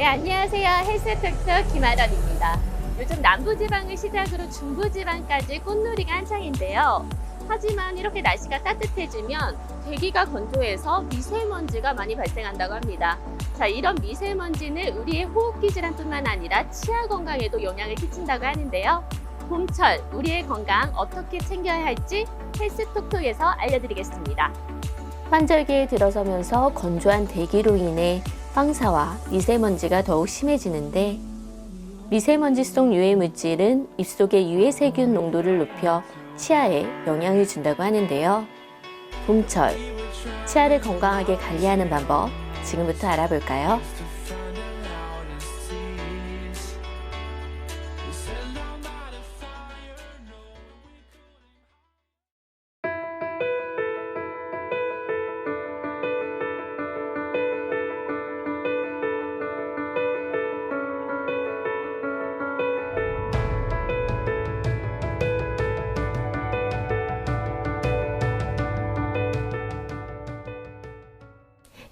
네, 안녕하세요. 헬스톡톡 김아란입니다. 요즘 남부지방을 시작으로 중부지방까지 꽃놀이가 한창인데요. 하지만 이렇게 날씨가 따뜻해지면 대기가 건조해서 미세먼지가 많이 발생한다고 합니다. 자, 이런 미세먼지는 우리의 호흡기 질환뿐만 아니라 치아 건강에도 영향을 끼친다고 하는데요. 봄철 우리의 건강 어떻게 챙겨야 할지 헬스톡톡에서 알려드리겠습니다. 환절기에 들어서면서 건조한 대기로 인해 황사와 미세먼지가 더욱 심해지는데 미세먼지 속 유해 물질은 입속의 유해 세균 농도를 높여 치아에 영향을 준다고 하는데요. 봄철 치아를 건강하게 관리하는 방법 지금부터 알아볼까요?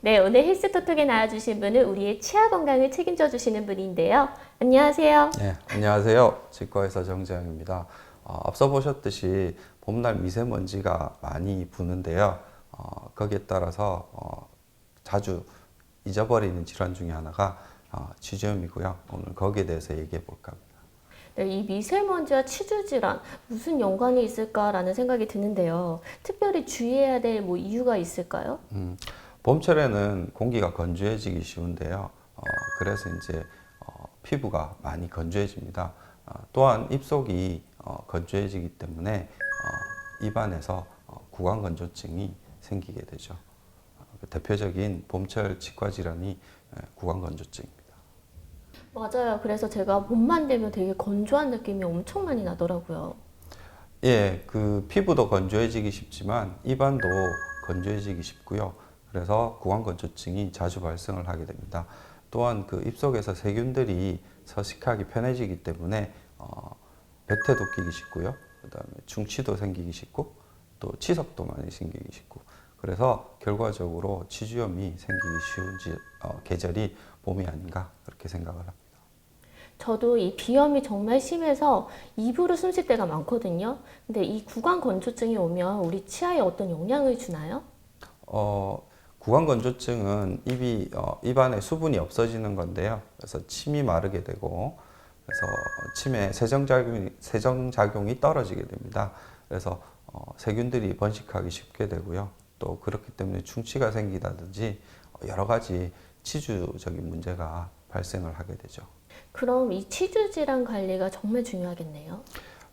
네, 오늘 헬스토톡에 나와주신 분은 우리의 치아 건강을 책임져 주시는 분인데요. 안녕하세요. 네, 안녕하세요. 치과의사 정재영입니다. 어, 앞서 보셨듯이 봄날 미세먼지가 많이 부는데요. 어, 거기에 따라서 어, 자주 잊어버리는 질환 중에 하나가 어, 치주염이고요. 오늘 거기에 대해서 얘기해 볼까 합니다. 네, 이 미세먼지와 치주 질환 무슨 연관이 있을까라는 생각이 드는데요. 특별히 주의해야 될 뭐 이유가 있을까요? 음, 봄철에는 공기가 건조해지기 쉬운데요. 어, 그래서 이제 어, 피부가 많이 건조해집니다. 어, 또한 입속이 어, 건조해지기 때문에 어, 입안에서 어, 구강 건조증이 생기게 되죠. 어, 그 대표적인 봄철 치과 질환이 에, 구강 건조증입니다. 맞아요. 그래서 제가 봄만 되면 되게 건조한 느낌이 엄청 많이 나더라고요. 예, 그 피부도 건조해지기 쉽지만 입안도 건조해지기 쉽고요. 그래서 구강 건조증이 자주 발생을 하게 됩니다. 또한 그 입속에서 세균들이 서식하기 편해지기 때문에 어, 백태도 끼기 쉽고요. 그다음에 충치도 생기기 쉽고 또 치석도 많이 생기기 쉽고 그래서 결과적으로 치주염이 생기기 쉬운 지, 어, 계절이 봄이 아닌가 그렇게 생각을 합니다. 저도 이 비염이 정말 심해서 입으로 숨 쉴 때가 많거든요. 근데 이 구강 건조증이 오면 우리 치아에 어떤 영향을 주나요? 어, 구강 건조증은 입이 어, 입안에 수분이 없어지는 건데요. 그래서 침이 마르게 되고 그래서 침에 세정 작용이 세정 작용이 떨어지게 됩니다. 그래서 어, 세균들이 번식하기 쉽게 되고요. 또 그렇기 때문에 충치가 생기다든지 여러 가지 치주적인 문제가 발생을 하게 되죠. 그럼 이 치주 질환 관리가 정말 중요하겠네요.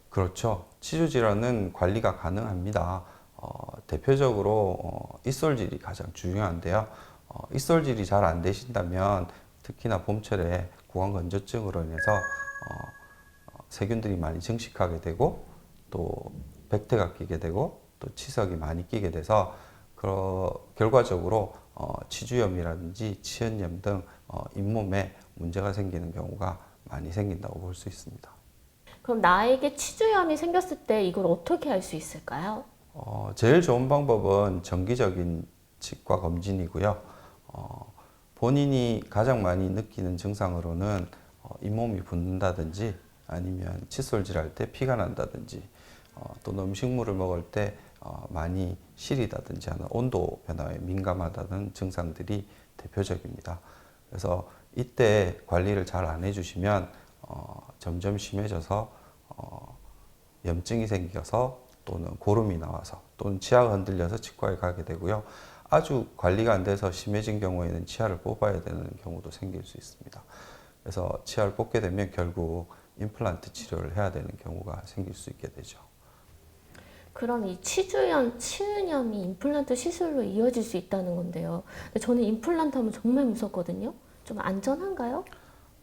그렇죠. 치주 질환은 관리가 가능합니다. 어, 대표적으로 어, 입술질이 가장 중요한데요. 어, 입술질이 잘 안 되신다면 특히나 봄철에 구강 건조증으로 인해서 어, 어, 세균들이 많이 증식하게 되고 또 백태가 끼게 되고 또 치석이 많이 끼게 돼서 그 결과적으로 어, 치주염이라든지 치연염 등 어, 잇몸에 문제가 생기는 경우가 많이 생긴다고 볼 수 있습니다. 그럼 나에게 치주염이 생겼을 때 이걸 어떻게 할수 있을까요? 어, 제일 좋은 방법은 정기적인 치과 검진이고요. 어, 본인이 가장 많이 느끼는 증상으로는 어, 잇몸이 붓는다든지 아니면 칫솔질 할 때 피가 난다든지 어, 또는 음식물을 먹을 때 어, 많이 시리다든지 하는 온도 변화에 민감하다는 증상들이 대표적입니다. 그래서 이때 관리를 잘 안 해주시면 어, 점점 심해져서 어, 염증이 생겨서 또는 고름이 나와서 또는 치아가 흔들려서 치과에 가게 되고요. 아주 관리가 안 돼서 심해진 경우에는 치아를 뽑아야 되는 경우도 생길 수 있습니다. 그래서 치아를 뽑게 되면 결국 임플란트 치료를 해야 되는 경우가 생길 수 있게 되죠. 그럼 이 치주염, 치은염이 임플란트 시술로 이어질 수 있다는 건데요. 근데 저는 임플란트 하면 정말 무섭거든요. 좀 안전한가요?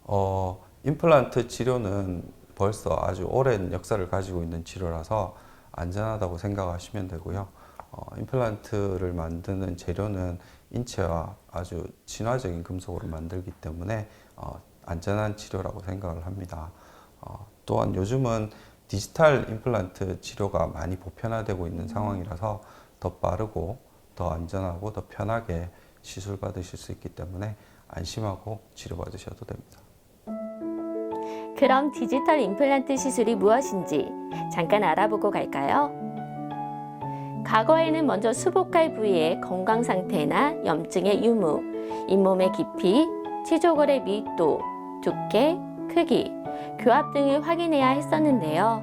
어, 임플란트 치료는 벌써 아주 오랜 역사를 가지고 있는 치료라서 안전하다고 생각하시면 되고요. 어, 임플란트를 만드는 재료는 인체와 아주 친화적인 금속으로 만들기 때문에 어, 안전한 치료라고 생각을 합니다. 어, 또한 요즘은 디지털 임플란트 치료가 많이 보편화되고 있는 상황이라서 더 빠르고 더 안전하고 더 편하게 시술 받으실 수 있기 때문에 안심하고 치료 받으셔도 됩니다. 그럼 디지털 임플란트 시술이 무엇인지 잠깐 알아보고 갈까요? 과거에는 먼저 수복할 부위의 건강 상태나 염증의 유무, 잇몸의 깊이, 치조골의 밀도, 두께, 크기, 교합 등을 확인해야 했었는데요.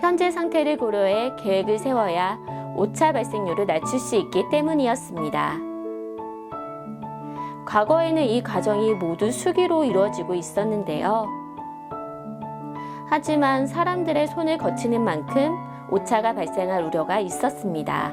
현재 상태를 고려해 계획을 세워야 오차 발생률을 낮출 수 있기 때문이었습니다. 과거에는 이 과정이 모두 수기로 이루어지고 있었는데요. 하지만 사람들의 손을 거치는 만큼 오차가 발생할 우려가 있었습니다.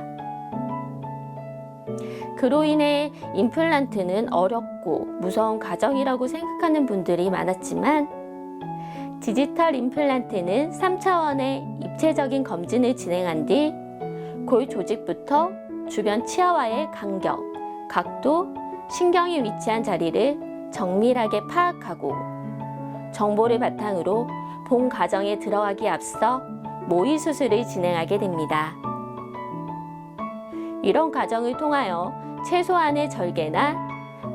그로 인해 임플란트는 어렵고 무서운 과정이라고 생각하는 분들이 많았지만 디지털 임플란트는 3차원의 입체적인 검진을 진행한 뒤 골 조직부터 주변 치아와의 간격, 각도, 신경이 위치한 자리를 정밀하게 파악하고 정보를 바탕으로 본 과정에 들어가기 앞서 모의 수술을 진행하게 됩니다. 이런 과정을 통하여 최소한의 절개나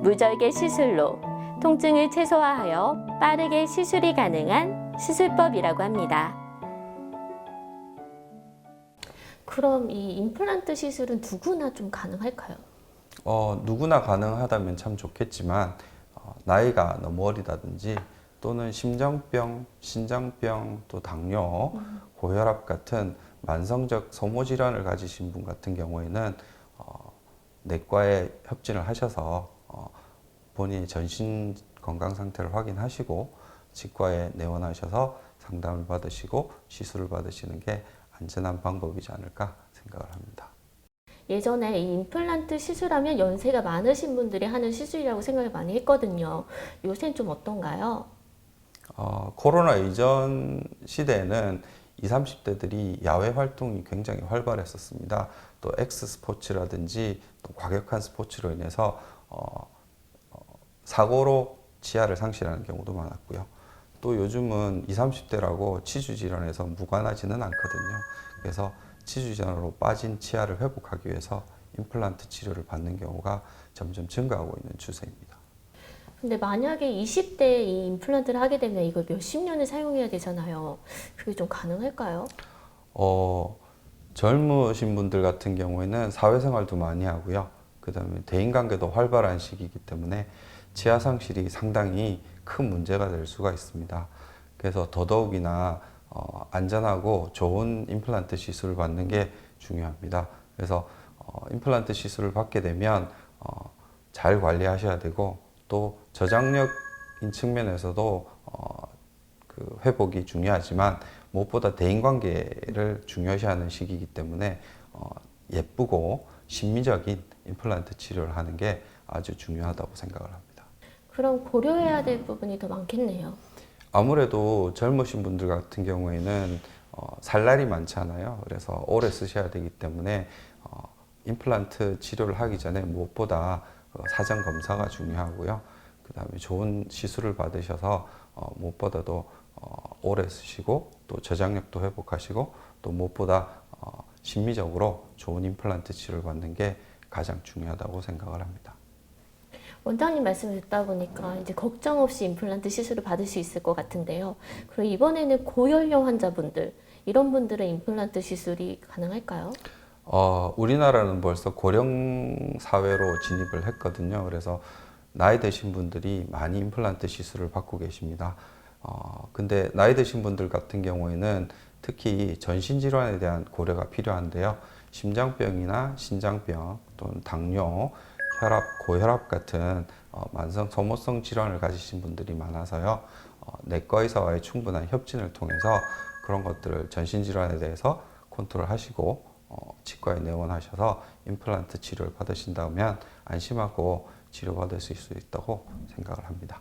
무절개 시술로 통증을 최소화하여 빠르게 시술이 가능한 시술법이라고 합니다. 그럼 이 임플란트 시술은 누구나 좀 가능할까요? 어, 누구나 가능하다면 참 좋겠지만 어, 나이가 너무 어리다든지 또는 심장병, 신장병, 또 당뇨, 고혈압 같은 만성적 소모 질환을 가지신 분 같은 경우에는 어, 내과에 협진을 하셔서 어, 본인의 전신 건강 상태를 확인하시고 치과에 내원하셔서 상담을 받으시고 시술을 받으시는 게 안전한 방법이지 않을까 생각을 합니다. 예전에 이 임플란트 시술하면 연세가 많으신 분들이 하는 시술이라고 생각을 많이 했거든요. 요새는 좀 어떤가요? 어, 코로나 이전 시대에는 20, 30대들이 야외 활동이 굉장히 활발했었습니다. 또 엑스 스포츠라든지 또 과격한 스포츠로 인해서 어, 어, 사고로 치아를 상실하는 경우도 많았고요. 또 요즘은 20, 30대라고 치주 질환에서 무관하지는 않거든요. 그래서 치주 질환으로 빠진 치아를 회복하기 위해서 임플란트 치료를 받는 경우가 점점 증가하고 있는 추세입니다. 근데 만약에 20대에 이 임플란트를 하게 되면 이걸 몇십 년을 사용해야 되잖아요. 그게 좀 가능할까요? 어, 젊으신 분들 같은 경우에는 사회생활도 많이 하고요. 그 다음에 대인관계도 활발한 시기이기 때문에 치아 상실이 상당히 큰 문제가 될 수가 있습니다. 그래서 더더욱이나 어, 안전하고 좋은 임플란트 시술을 받는 게 중요합니다. 그래서 어, 임플란트 시술을 받게 되면 어, 잘 관리하셔야 되고 또 저장력인 측면에서도 어, 그 회복이 중요하지만 무엇보다 대인관계를 중요시하는 시기이기 때문에 어, 예쁘고 심미적인 임플란트 치료를 하는 게 아주 중요하다고 생각을 합니다. 그럼 고려해야 될 부분이 더 많겠네요. 아무래도 젊으신 분들 같은 경우에는 어, 살 날이 많잖아요. 그래서 오래 쓰셔야 되기 때문에 어, 임플란트 치료를 하기 전에 무엇보다 어, 사전 검사가 중요하고요. 그 다음에 좋은 시술을 받으셔서 어, 무엇보다도 어, 오래 쓰시고 또 저장력도 회복하시고 또 무엇보다 어, 심미적으로 좋은 임플란트 치료를 받는 게 가장 중요하다고 생각을 합니다. 원장님 말씀을 듣다 보니까 이제 걱정 없이 임플란트 시술을 받을 수 있을 것 같은데요. 그럼 이번에는 고연령 환자분들 이런 분들은 임플란트 시술이 가능할까요? 어, 우리나라는 벌써 고령 사회로 진입을 했거든요. 그래서 나이 드신 분들이 많이 임플란트 시술을 받고 계십니다. 어, 근데 나이 드신 분들 같은 경우에는 특히 전신 질환에 대한 고려가 필요한데요. 심장병이나 신장병 또는 당뇨, 혈압, 고혈압 같은 어, 만성 소모성 질환을 가지신 분들이 많아서요. 어, 내과 의사와의 충분한 협진을 통해서 그런 것들을 전신 질환에 대해서 컨트롤 하시고 어, 치과에 내원하셔서 임플란트 치료를 받으신다면 안심하고 치료받을 수 있다고 생각을 합니다.